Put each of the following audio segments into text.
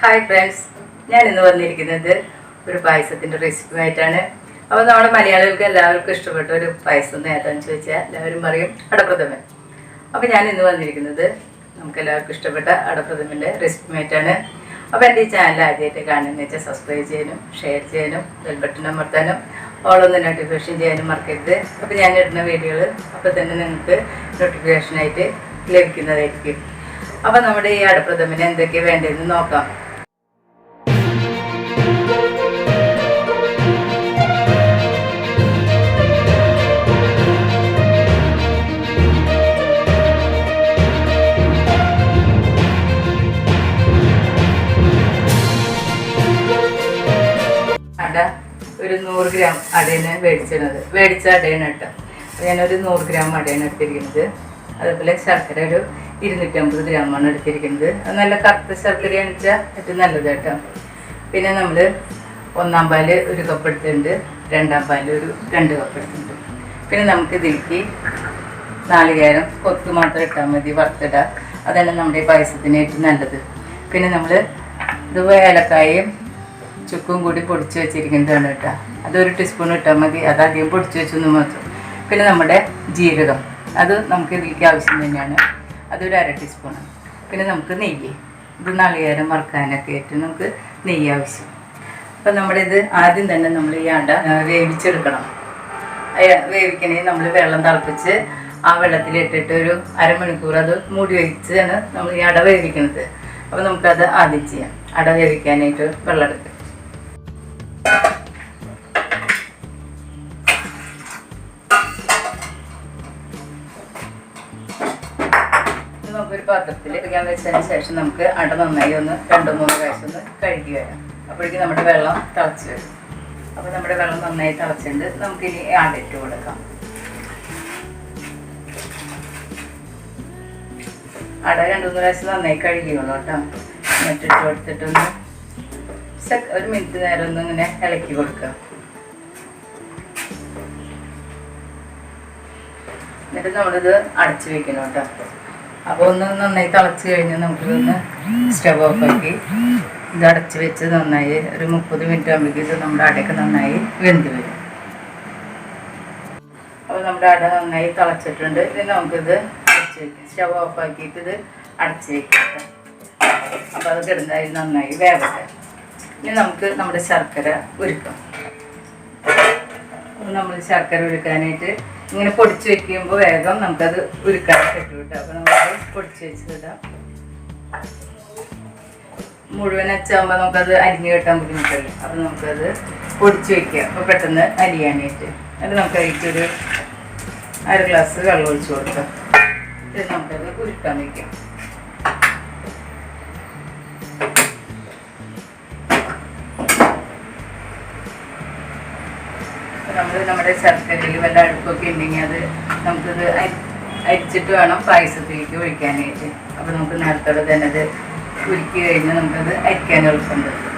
Hi friends ഞാൻ ഇന്ന് വന്നിരിക്കുന്നത് ഒരു പായസത്തിന്റെ റെസിപ്പിയുമായിട്ടാണ് അപ്പോൾ നമ്മുടെ മലയാളികൾക്ക് എല്ലാവർക്കും ഇഷ്ടപ്പെട്ട ഒരു പായസം ഏതാണെന്ന് ചോദിച്ചാൽ എല്ലാവരും പറയും അടപ്രഥമൻ. അപ്പോൾ ഞാൻ ഇന്ന് വന്നിരിക്കുന്നത് നമുക്ക് എല്ലാവർക്കും ഇഷ്ടപ്പെട്ട അടപ്രഥമന്റെ റെസിപ്പിയുമായിട്ടാണ് അപ്പോൾ എന്റെ ഈ ചാനൽ ആദ്യമായിട്ട് കാണുന്ന വെച്ചാൽ സബ്സ്ക്രൈബ് ചെയ്യാനും ഷെയർ ചെയ്യാനും ബെൽ ബട്ടൺ അമർത്താനും ഓളൊന്ന് നോട്ടിഫിക്കേഷൻ ചെയ്യാനും മറക്കരുത്. അപ്പോൾ ഞാൻ ഇടുന്ന വീഡിയോകൾ അപ്പോൾ തന്നെ നിങ്ങൾക്ക് നോട്ടിഫിക്കേഷനായിട്ട് ലഭിക്കുന്നതായിരിക്കും. അപ്പോൾ നമ്മുടെ ഈ അടപ്രഥമന് എന്തൊക്കെയാണ് വേണ്ടതെന്ന് നോക്കാം. ഒരു നൂറ് ഗ്രാം അടയാണ് മേടിച്ചിരുന്നത്. മേടിച്ച അടയാണ് കേട്ടോ. അപ്പോൾ ഞാനൊരു നൂറ് ഗ്രാം അടയാണ് എടുത്തിരിക്കുന്നത്. അതുപോലെ ശർക്കര ഒരു ഇരുന്നൂറ്റമ്പത് ഗ്രാമാണ് എടുത്തിരിക്കുന്നത്. അത് നല്ല കറുത്ത ശർക്കരയാണ് വെച്ചാൽ ഏറ്റവും നല്ലത് കേട്ടോ. പിന്നെ നമ്മൾ ഒന്നാം പാൽ ഒരു കപ്പ് എടുത്തിട്ടുണ്ട്. രണ്ടാം പാൽ ഒരു രണ്ട് കപ്പ് എടുത്തിട്ടുണ്ട്. പിന്നെ നമുക്ക് ഇതിലേക്ക് നാളികേരം കൊത്ത് മാത്രം ഇട്ടാൽ മതി വറുത്തിടുക അതാണ് നമ്മുടെ പായസത്തിന് ഏറ്റവും നല്ലത്. പിന്നെ നമ്മൾ ഇത് ഏലക്കായും ചുക്കും കൂടി പൊടിച്ച് വെച്ചിരിക്കുന്നതാണ് കേട്ടോ. അതൊരു ടീസ്പൂൺ ഇട്ടാൽ മതി. അത് അധികം വെച്ചെന്ന് മാത്രം. പിന്നെ നമ്മുടെ ജീരകം. അത് നമുക്ക് ഇതിലേക്ക് ആവശ്യം തന്നെയാണ്. അതൊരു അര ടീസ്പൂൺ പിന്നെ നമുക്ക് നെയ്യ്. ഇത് നാളികേരം വറുക്കാനൊക്കെ ആയിട്ട് നമുക്ക് നെയ്യ് ആവശ്യം. അപ്പം നമ്മുടെ ഇത് ആദ്യം തന്നെ നമ്മൾ ഈ അട വേവിച്ചെടുക്കണം. വേവിക്കണേ നമ്മൾ വെള്ളം തിളപ്പിച്ച് ആ വെള്ളത്തിലിട്ടിട്ട് ഒരു അരമണിക്കൂർ അത് മൂടി വെച്ചാണ് നമ്മൾ ഈ അട വേവിക്കുന്നത്. അപ്പോൾ നമുക്കത് ആദ്യം ചെയ്യാം. അട വേവിക്കാനായിട്ട് വെള്ളം എടുക്കാം ഇത് നമുക്കൊരു പാത്രത്തിൽ എടുക്കാൻ വെച്ചതിന് ശേഷം നമുക്ക് അട നന്നായി ഒന്ന് രണ്ട് മൂന്ന് പ്രാവശ്യം ഒന്ന് കഴുകി വരാം. അപ്പോഴേക്കും നമ്മുടെ വെള്ളം തിളച്ച് വരും. അപ്പോൾ നമ്മുടെ വെള്ളം നന്നായി തിളച്ചിട്ടുണ്ട്. നമുക്കിനി അട ഇട്ട് കൊടുക്കാം. അട രണ്ട് മൂന്ന് പ്രാവശ്യം നന്നായി കഴുകിയുള്ളൂ കേട്ടോ. എന്നിട്ടിട്ട് കൊടുത്തിട്ടൊന്ന് സെ- ഒരു മിനിറ്റ് നേരം ഒന്ന് ഇങ്ങനെ ഇളക്കി കൊടുക്കുക എന്നിട്ട് നമ്മളിത് അടച്ചു വെക്കണം കേട്ടോ. അപ്പോൾ ഒന്ന് നന്നായി തിളച്ച് കഴിഞ്ഞ് നമുക്കിതൊന്ന് സ്റ്റവ് ഓഫ് ആക്കി. ഇത് അടച്ച് വെച്ച് നന്നായി ഒരു മുപ്പത് മിനിറ്റ് ആകുമ്പോഴേക്കും ഇത് നമ്മുടെ അടയൊക്കെ നന്നായി വെന്ത് വരും. അപ്പോൾ നമ്മുടെ അട നന്നായി തിളച്ചിട്ടുണ്ട്. ഇത് നമുക്കിത് അടച്ച് വെക്കാം. സ്റ്റവ് ഓഫ് ആക്കിയിട്ട് ഇത് അടച്ച് വെക്കാം അപ്പൊ അപ്പോൾ അത് കിടന്നായി നന്നായി വേവട്ടെ. ഇനി നമുക്ക് നമ്മുടെ ശർക്കര ഉരുക്കാം നമ്മൾ ശർക്കര ഉരുക്കാനായിട്ട് ഇങ്ങനെ പൊടിച്ച് വെക്കുമ്പോൾ വേഗം നമുക്കത് ഉരുക്കാൻ കിട്ടും കേട്ടോ. അപ്പോൾ നമുക്ക് പൊടിച്ച് വെച്ചിടാം മുഴുവൻ അച്ചാകുമ്പോൾ നമുക്കത് അരിഞ്ഞ് കിട്ടാൻ ബുദ്ധിമുട്ടല്ലേ? അപ്പം നമുക്കത് പൊടിച്ച് വെക്കുക അപ്പോൾ പെട്ടെന്ന് അരിയാനായിട്ട്. എന്നിട്ട് നമുക്ക് അതിലേക്കൊരു അര ഗ്ലാസ് വെള്ളം ഒഴിച്ച് കൊടുക്കാം. എന്നിട്ട് നമുക്കത് ഉരുക്കാൻ വയ്ക്കാം നമ്മുടെ ശർക്കരയിൽ വല്ല അഴുക്കൊക്കെ ഉണ്ടെങ്കിൽ അത് നമുക്കത് അരി- അരിച്ചിട്ട് വേണം പായസത്തിലേക്ക് ഒഴിക്കാനായിട്ട്. അപ്പോൾ നമുക്ക് നേരത്തോടെ തന്നെ അത് ഉരുക്കി കഴിഞ്ഞ് നമുക്കത് അരിക്കാൻ എളുപ്പമുണ്ട്.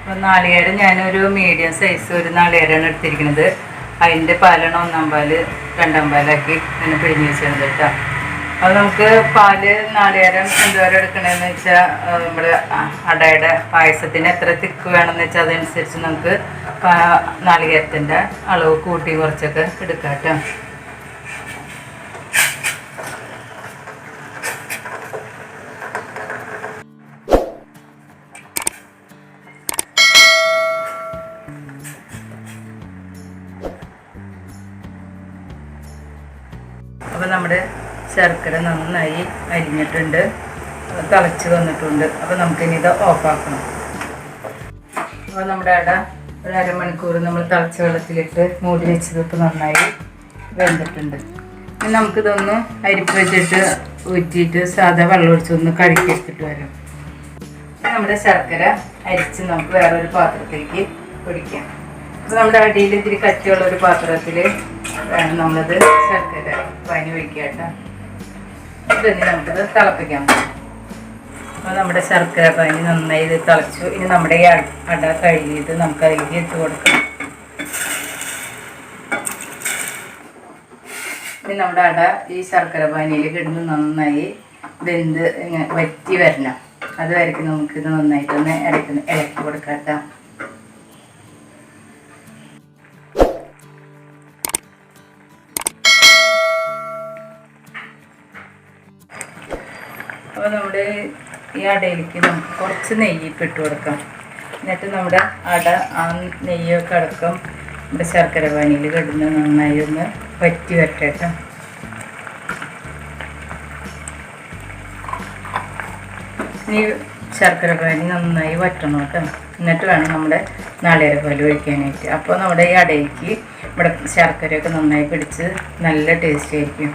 അപ്പം നാളികേരം ഞാനൊരു മീഡിയം സൈസ് ഒരു നാളികേരമാണ് എടുത്തിരിക്കുന്നത്. അതിന്റെ പാലാണ് ഒന്നാം പാൽ രണ്ടാം പാലാക്കി പിന്നെ പിഴിഞ്ഞ് വെച്ചിരുന്നത് കേട്ടോ. അത് നമുക്ക് പാൽ നാളികേരം എന്തോരം എടുക്കണമെന്ന് വെച്ചാൽ നമ്മുടെ അടയുടെ പായസത്തിന് എത്ര തിക്ക് വേണമെന്ന് വെച്ചാൽ അതനുസരിച്ച് നമുക്ക് നാളികേരത്തിന്റെ അളവ് കൂട്ടി കുറച്ചൊക്കെ എടുക്കാം അപ്പോൾ നമ്മുടെ ശർക്കര നന്നായി അരിഞ്ഞിട്ടുണ്ട്. തിളച്ച് വന്നിട്ടുണ്ട്. അപ്പോൾ നമുക്കിനി ഇത് ഓഫാക്കണം. അപ്പോൾ നമ്മുടെ അട ഒരു അരമണിക്കൂർ നമ്മൾ തിളച്ച വെള്ളത്തിലിട്ട് മൂടി വെച്ചത് ഇപ്പോൾ നന്നായി വെന്തിട്ടുണ്ട്. ഇനി നമുക്കിതൊന്ന് അരിപ്പ് വെച്ചിട്ട് ഊറ്റിയിട്ട് സാധാ വെള്ളം ഒഴിച്ചൊന്ന് കഴുകിയെടുത്തിട്ട് വരാം. നമ്മുടെ ശർക്കര അരിച്ച് നമുക്ക് വേറൊരു പാത്രത്തിലേക്ക് ഒഴിക്കാം അപ്പോൾ നമ്മുടെ അടിയിൽ ഇത്തിരി കട്ടിയുള്ള ഒരു പാത്രത്തിൽ വേണം നമ്മളത് ശർക്കര പനി ഒഴിക്കുക കേട്ടോ ഇനി നമുക്കത് തിളപ്പിക്കാം. അപ്പോൾ നമ്മുടെ ശർക്കര പനി നന്നായി ഇത് തിളച്ചു. ഇനി നമ്മുടെ ഈ അട- കഴുകിയിട്ട് നമുക്ക് അതിലേക്ക് ഇട്ട് കൊടുക്കാം. ഇനി നമ്മുടെ അട ഈ ശർക്കര പാനിയിൽ കിടന്ന് നന്നായി വെന്ത് വറ്റി വരണം. അത് അതുവരെയ്ക്ക് നമുക്കിത് നന്നായിട്ടൊന്ന് ഇടയ്ക്ക് ഇളക്കി കൊടുക്കാം അപ്പോൾ നമ്മുടെ ഈ അടയിലേക്ക് നമുക്ക് കുറച്ച് നെയ്യ് ഇട്ട് കൊടുക്കാം. എന്നിട്ട് നമ്മുടെ അട ആ നെയ്യൊക്കെ അടക്കം നമ്മുടെ ശർക്കര പാനിയിൽ കിടന്ന് നന്നായി ഒന്ന് പറ്റി വരട്ടെ ഇനി ശർക്കര പാനി നന്നായി വറ്റണം കേട്ടോ. എന്നിട്ട് വേണം നമ്മുടെ നാളികേരപ്പാൽ ഒഴിക്കാനായിട്ട്. അപ്പോൾ നമ്മുടെ ഈ അടയ്ക്ക് ഇവിടെ ശർക്കരയൊക്കെ നന്നായി പിടിച്ച് നല്ല ടേസ്റ്റ് ആയിരിക്കും.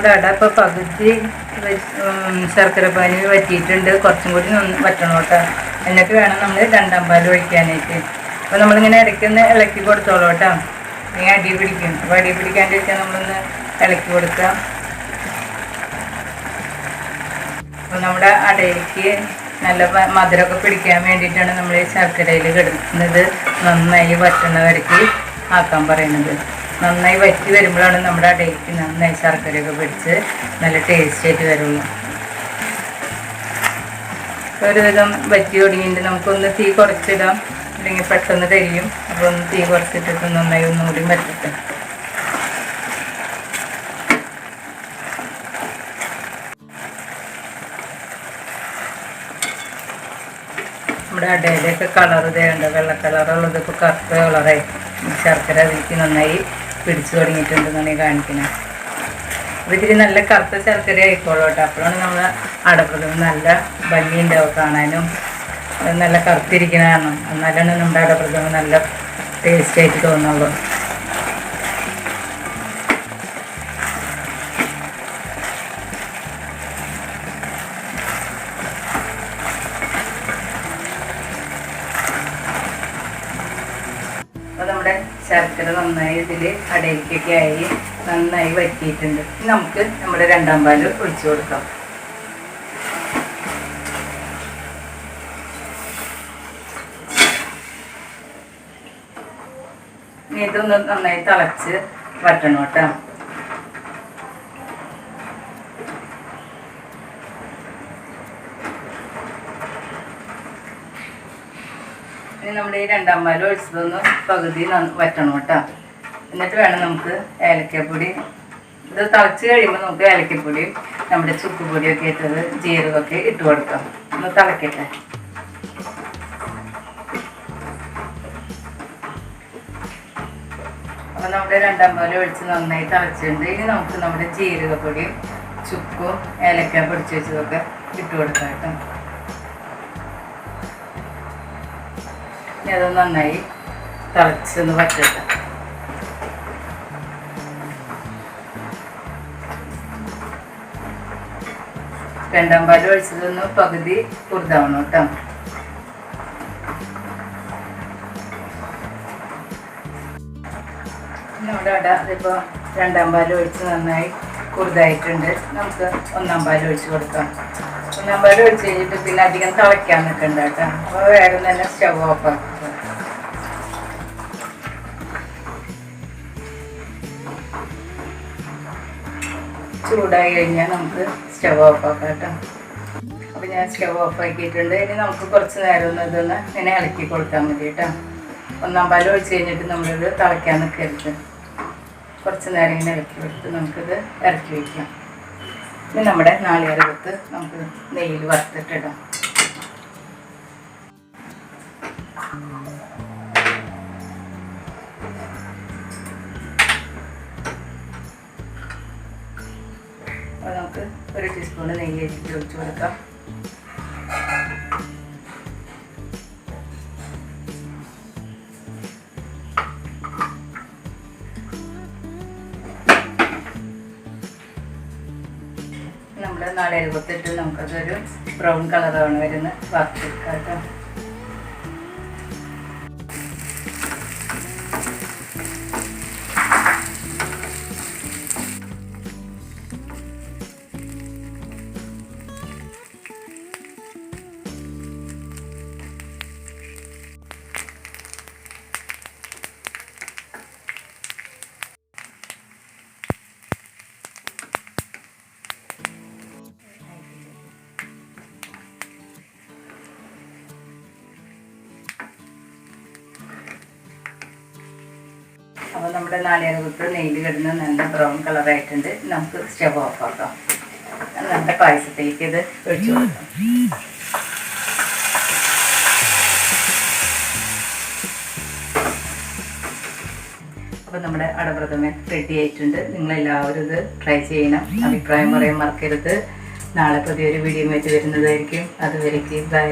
നമ്മുടെ അട ഇപ്പോൾ പകുതി ശർക്കര പാനി വറ്റിയിട്ടുണ്ട്. കുറച്ചും കൂടി വറ്റണം കേട്ടോ. എന്നിട്ട് വേണം നമ്മൾ രണ്ടാം പാൽ ഒഴിക്കാനായിട്ട്. അപ്പോൾ നമ്മളിങ്ങനെ ഇടയ്ക്കൊന്ന് ഇളക്കി കൊടുത്തോളൂ കേട്ടോ. അല്ലെങ്കിൽ അടി പിടിക്കും. അപ്പോൾ അടി പിടിക്കാണ്ട് വെച്ചാൽ നമ്മളൊന്ന് ഇളക്കി കൊടുക്കാം അപ്പോൾ നമ്മുടെ അടയിലേക്ക് നല്ല മധുരമൊക്കെ പിടിക്കാൻ വേണ്ടിയിട്ടാണ് നമ്മൾ ശർക്കരയിൽ കിടക്കുന്നത്. നന്നായി വറ്റുന്നവരേക്ക് ആക്കാൻ പറയുന്നത്. നന്നായി വറ്റി വരുമ്പോഴാണ് നമ്മുടെ ആ ഡേറ്റ് നന്നായി ശർക്കരയൊക്കെ പിടിച്ച് നല്ല ടേസ്റ്റ് ആയിട്ട് വരുള്ളൂ. ഒരുവിധം വറ്റി തുടങ്ങിയിട്ട് നമുക്കൊന്ന് തീ കുറച്ചിടാം. അല്ലെങ്കിൽ പെട്ടെന്ന് കരിയും. അപ്പോൾ ഒന്ന് തീ കുറച്ചിട്ടിട്ട് നന്നായി ഒന്നുകൂടി വറ്റട്ടെ നമ്മുടെ അടയിലേക്ക് കളർ ഇതേണ്ട വെള്ള കളറുള്ളത് ഇപ്പോൾ കറുത്ത കളറായി ശർക്കര അതിലേക്ക് നന്നായി പിടിച്ചു തുടങ്ങിയിട്ടുണ്ടെന്നാണ് കാണിക്കുന്നത് അപ്പോൾ ഇതിൽ നല്ല കറുത്ത ശർക്കര ആയിക്കോളൂ കേട്ടോ. അപ്പോഴാണ് നമ്മൾ അടപ്രഥമൻ നല്ല ഭംഗിയുണ്ടാവും കാണാനും. നല്ല കറുത്തിരിക്കണ കാരണം. എന്നാലാണ് നമ്മുടെ അടപ്രഥമൻ നല്ല ടേസ്റ്റ് ആയിട്ട് തോന്നുള്ളൂ. ശർക്കര നന്നായി ഇതിൽ അടയ്ക്കൊക്കെ ആയി നന്നായി വറ്റിയിട്ടുണ്ട്. നമുക്ക് നമ്മുടെ രണ്ടാം പാൽ ഒഴിച്ചു കൊടുക്കാം. ഇതൊന്ന് നന്നായി തിളച്ച് വറ്റണം കേട്ടോ. ഇനി നമ്മുടെ ഈ രണ്ടാം ഒഴിച്ചതൊന്ന് പകുതി വറ്റണം കേട്ടോ. എന്നിട്ട് വേണം നമുക്ക് ഏലക്കപ്പൊടി. ഇത് തിളച്ച് കഴിയുമ്പോൾ നമുക്ക് ഏലക്കപ്പൊടിയും നമ്മുടെ ചുക്കുപൊടിയൊക്കെ ഇട്ടത് ജീരകമൊക്കെ ഇട്ട് കൊടുക്കാം. ഒന്ന് തിളക്കട്ടെ. അപ്പൊ നമ്മുടെ രണ്ടാം ഒഴിച്ച് നന്നായി തിളച്ചിട്ടുണ്ട്. ഇനി നമുക്ക് നമ്മുടെ ജീരകപ്പൊടിയും ചുക്കും ഏലക്ക പൊടിച്ച് വെച്ചതൊക്കെ ഇട്ട് കൊടുക്കാം കേട്ടോ. ഇനി അത് നന്നായി തിളച്ചൊന്ന് പറ്റില്ല രണ്ടാം പാൽ ഒഴിച്ചതൊന്ന് പകുതി കുറുതാവണം കേട്ടോ. നമ്മുടെ അട അതിപ്പോ രണ്ടാം പാൽ ഒഴിച്ച് നന്നായി കുറുതായിട്ടുണ്ട് നമുക്ക് ഒന്നാം പാൽ ഒഴിച്ച് കൊടുക്കാം. ഒന്നാം പാൽ ഒഴിച്ച് കഴിഞ്ഞിട്ട് പിന്നെ അധികം തിളയ്ക്കാൻ നിൽക്കണ്ട കേട്ടോ. അപ്പോൾ വേഗം തന്നെ സ്റ്റവ് ഓഫ് ആക്കുക. ചൂടായി കഴിഞ്ഞാൽ നമുക്ക് സ്റ്റവ് ഓഫ് ആക്കാം കേട്ടോ. അപ്പോൾ ഞാൻ സ്റ്റവ് ഓഫ് ആക്കിയിട്ടുണ്ട്. ഇനി നമുക്ക് കുറച്ച് നേരം ഒന്ന് ഇതൊന്ന് ഇങ്ങനെ ഇളക്കി കൊടുത്താൽ മതി കേട്ടോ. ഒന്നാം പാൽ ഒഴിച്ച് കഴിഞ്ഞിട്ട് നമ്മളിത് തിളയ്ക്കാൻ നിൽക്കരുത്. കുറച്ച് നേരം ഇങ്ങനെ ഇളക്കി കൊടുത്ത് നമുക്കിത് ഇറക്കി വയ്ക്കാം. ഇനി നമ്മുടെ നാളികേരകത്ത് നമുക്ക് നെയ്യിൽ വറുത്തിട്ടിടാം. നമുക്ക് ഒരു ടീസ്പൂൺ നെയ്യ് ഒഴിച്ച് കൊടുക്കാം. നമ്മുടെ നാല് എഴുപത്തെട്ടിൽ നമുക്കതൊരു ബ്രൗൺ കളറാണ് വരുന്നത്. വറുത്തെടുക്കാം കേട്ടോ. നമ്മുടെ നാളികേരകുത്ത് നെയ്ത് കിടന്ന് നല്ല ബ്രൗൺ കളർ ആയിട്ടുണ്ട്. നമുക്ക് സ്റ്റവ് ഓഫ് ആക്കാം. നമ്മുടെ പായസത്തേക്ക് ഇത് ഒഴിച്ചു കൊടുക്കാം. അപ്പോൾ നമ്മുടെ അടപ്രഥമൻ റെഡി ആയിട്ടുണ്ട്. നിങ്ങളെല്ലാവരും ഇത് ട്രൈ ചെയ്യണം. അഭിപ്രായം പറയാൻ മറക്കരുത്. നാളെ പുതിയൊരു വീഡിയോ വെച്ച് വരുന്നതായിരിക്കും. അതുവരേക്ക് ബൈ